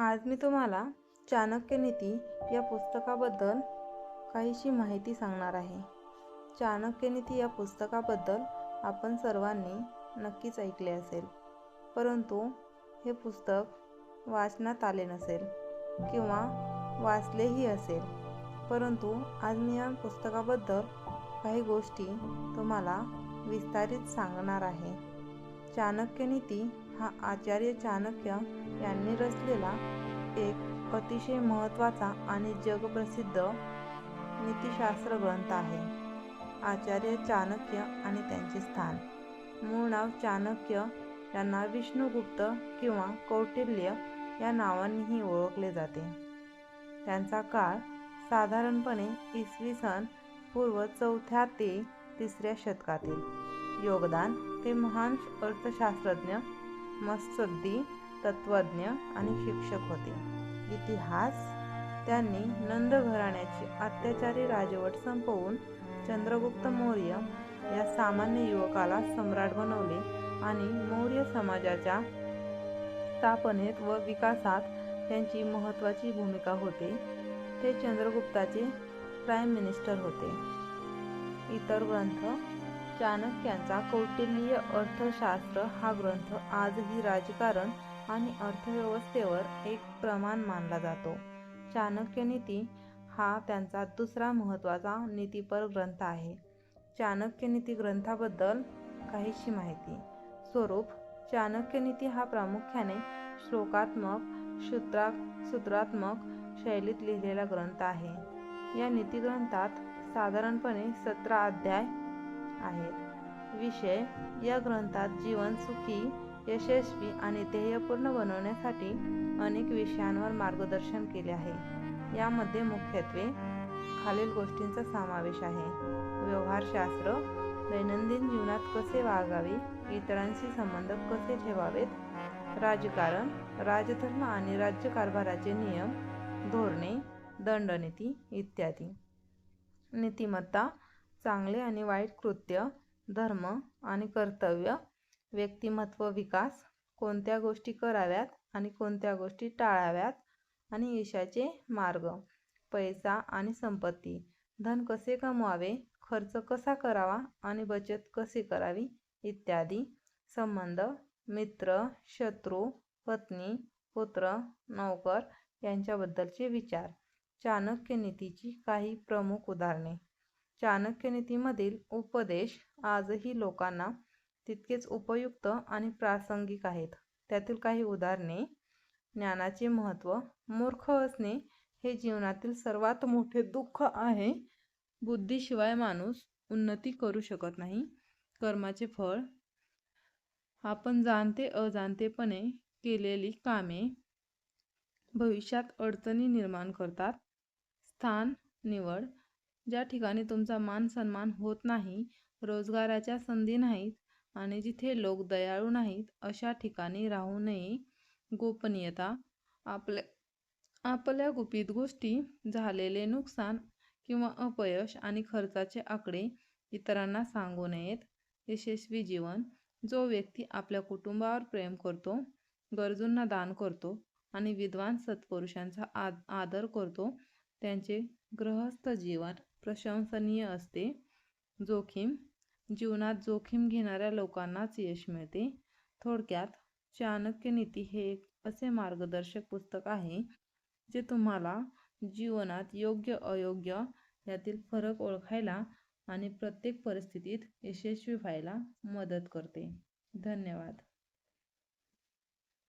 आज मी तुम्हाला चाणक्य नीती या पुस्तकाबद्दल काहीशी माहिती सांगणार आहे. चाणक्य नीती या पुस्तकाबद्दल आपण सर्वांनी नक्कीच ऐकले असेल. परंतु हे पुस्तक वाचण्यात आले नसेल किंवा वाचलेही असेल. परंतु आज मी या पुस्तकाबद्दल काही गोष्टी तुम्हाला विस्तारित सांगणार आहे. चाणक्य नीती हा आचार्य चाणक्य यांनी रचलेला एक अतिशय महत्त्वाचा आणि जगप्रसिद्ध नीतिशास्त्र ग्रंथ आहे. आचार्य चाणक्य आणि त्यांचे स्थान. मूळ नाव चाणक्य यांना विष्णुगुप्त किंवा कौटिल्य या नावांनीही ओळखले जाते. त्यांचा काळ साधारणपणे इसवी सन पूर्व चौथ्या ते तिसऱ्या शतकातील. योगदान ते महान अर्थशास्त्रज्ञ मत्सद्दी तत्त्वज्ञ आणि शिक्षक होते. इतिहास त्यांनी नंद घराण्याची अत्याचारी राजवट संपवून चंद्रगुप्त मौर्य या सामान्य युवकाला सम्राट बनवले आणि मौर्य समाजाच्या स्थापनेत व विकासात त्यांची महत्त्वाची भूमिका होते. ते चंद्रगुप्ताचे प्राईम मिनिस्टर होते. इतर ग्रंथ चाणक्यांचा कौटिल्य अर्थशास्त्र हा ग्रंथ आजही राजकारण आणि अर्थव्यवस्थेवर एक प्रमाण मानला जातो. चाणक्य नीती हा त्यांचा दुसरा महत्त्वाचा नीतीपर ग्रंथ आहे. चाणक्य नीती ग्रंथाबद्दल काहीशी माहिती. स्वरूप चाणक्य नीती हा प्रामुख्याने श्लोकात्मक सूत्रा सूत्रात्मक शैलीत लिहिलेला ग्रंथ आहे. या नीतिग्रंथात साधारणपणे सतरा अध्याय आहेत. विषय या ग्रंथात जीवन सुखी यशस्वी आणि ध्येयपूर्ण बनवण्यासाठी अनेक विषयांवर मार्गदर्शन केले आहे. यामध्ये मुख्यत्वे खालील गोष्टींचा समावेश आहे. व्यवहारशास्त्र दैनंदिन जीवनात कसे वागावे इतरांशी संबंध कसे ठेवावेत राजकारण राजधर्म आणि राज्यकारभाराचे नियम धोरणे दंडनीती इत्यादी. नीतिमत्ता चांगले आणि वाईट कृत्य धर्म आणि कर्तव्य व्यक्तिमत्व विकास कोणत्या गोष्टी कराव्यात आणि कोणत्या गोष्टी टाळाव्यात आणि यशाचे मार्ग पैसा आणि संपत्ती धन कसे कमवावे खर्च कसा करावा आणि बचत कशी करावी इत्यादी संबंध मित्र शत्रू पत्नी पुत्र नौकर यांच्याबद्दलचे विचार. चाणक्य नीतीची काही प्रमुख उदाहरणे. चाणक्य नीतीमधील उपदेश आजही लोकांना तितकेच उपयुक्त आणि प्रासंगिक आहेत. त्यातील काही उदाहरणे ज्ञानाचे महत्त्व मूर्ख असणे हे जीवनातील सर्वात मोठे दुःख आहे. बुद्धीशिवाय माणूस उन्नती करू शकत नाही. कर्माचे फळ आपण जाणते अजाणतेपणे केलेली कामे भविष्यात अडचणी निर्माण करतात. स्थान निवड ज्या ठिकाणी तुमचा मान सन्मान होत नाही रोजगाराच्या संधी नाहीत आणि जिथे लोक दयाळू नाहीत अशा ठिकाणी राहू नये. गोपनीयता. आपल्या आपल्या गुपित गोष्टी झालेले नुकसान किंवा अपयश आणि खर्चाचे आकडे इतरांना सांगू नयेत. यशस्वी जीवन. जो व्यक्ती आपल्या कुटुंबावर प्रेम करतो गरजूंना दान करतो आणि विद्वान सत्पुरुषांचा आद आदर करतो त्यांचे गृहस्थ जीवन प्रशंसनीय असते. जोखीम जीवनात जोखीम घेणाऱ्या लोकांनाच यश मिळते. थोडक्यात चाणक्य नीती हे एक असे मार्गदर्शक पुस्तक आहे जे तुम्हाला जीवनात योग्य अयोग्य यातील फरक ओळखायला आणि प्रत्येक परिस्थितीत यशस्वी व्हायला मदत करते. धन्यवाद.